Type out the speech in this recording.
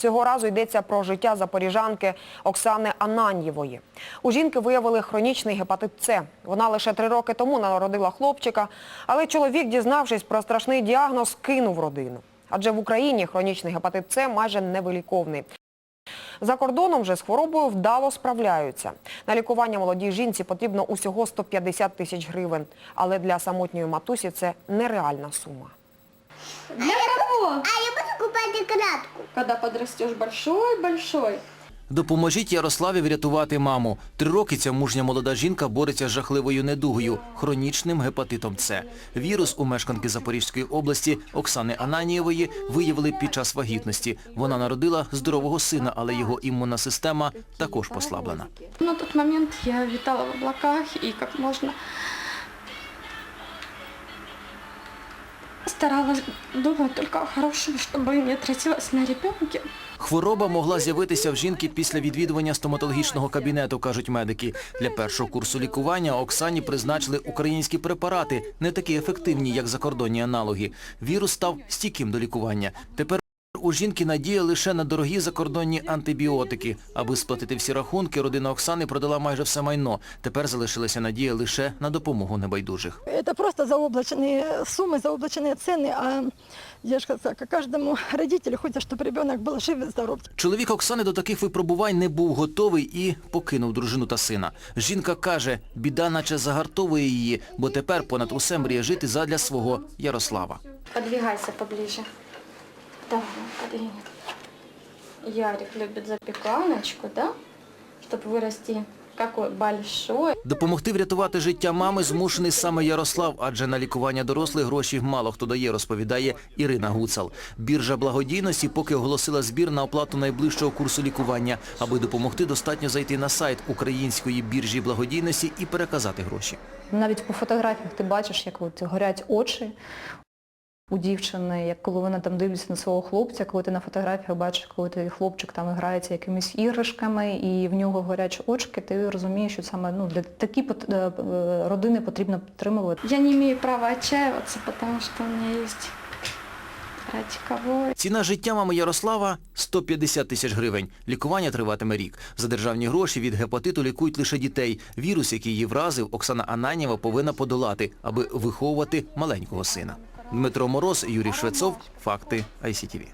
Цього разу йдеться про життя запоріжанки Оксани Ананьєвої. У жінки виявили хронічний гепатит С. Вона лише три роки тому народила хлопчика, але чоловік, дізнавшись про страшний діагноз, кинув родину. Адже в Україні хронічний гепатит С майже невиліковний. За кордоном же з хворобою вдало справляються. На лікування молодій жінці потрібно усього 150 тисяч гривень. Але для самотньої матусі це нереальна сума. Для кого? Купать кратку. Когда подрастешь большой-большой. Допоможіть Ярославі врятувати маму. Три роки ця мужня молода жінка бореться з жахливою недугою – хронічним гепатитом С. Вірус у мешканки Запорізької області Оксани Ананієвої виявили під час вагітності. Вона народила здорового сина, але його імунна система також послаблена. На тот момент я витала в облаках и как можно старалась думать только о хорошем, чтобы не тратилась на ребенке. Хвороба могла з'явитися в жінки після відвідування стоматологічного кабінету, кажуть медики. Для першого курсу лікування Оксані призначили українські препарати, не такі ефективні, як закордонні аналоги. Вірус став стійким до лікування. Тепер у жінки надія лише на дорогі закордонні антибіотики. Аби сплатити всі рахунки, родина Оксани продала майже все майно. Тепер залишилася надія лише на допомогу небайдужих. Это просто заоблачные суммы, заоблачные цены, а я же сказала, как каждому родителю хочется, чтобы ребенок был жив и здоров. Чоловік Оксани до таких випробувань не був готовий і покинув дружину та сина. Жінка каже, біда наче загартовує її, бо тепер понад усе мріє жити задля свого Ярослава. Подвигайся поближе. Давай, подвинь. Ярик любит запеканочку, да? Чтобы вырасти какой большой. Допомогти врятувати життя мами змушений саме Ярослав, адже на лікування дорослих гроші мало хто дає, розповідає Ірина Гуцал. Біржа благодійності поки оголосила збір на оплату найближчого курсу лікування. Аби допомогти, достатньо зайти на сайт української біржі благодійності і переказати гроші. Навіть по фотографіях ти бачиш, як от горять очі у дівчини, як коли вона там дивиться на свого хлопця, коли ти на фотографіях бачиш, коли той хлопчик там грається якимись іграшками і в нього горять очки, ти розумієш, що саме ну, для такі пот- е, е, родини потрібно підтримувати. Я не имею права отчаиваться, потому что у есть ради. Ціна життя мами Ярослава – 150 тисяч гривень. Лікування триватиме рік. За державні гроші від гепатиту лікують лише дітей. Вірус, який її вразив, Оксана Ананєва повинна подолати, аби виховувати маленького сина. Дмитро Мороз, Юрій Швецов. Факти ICTV.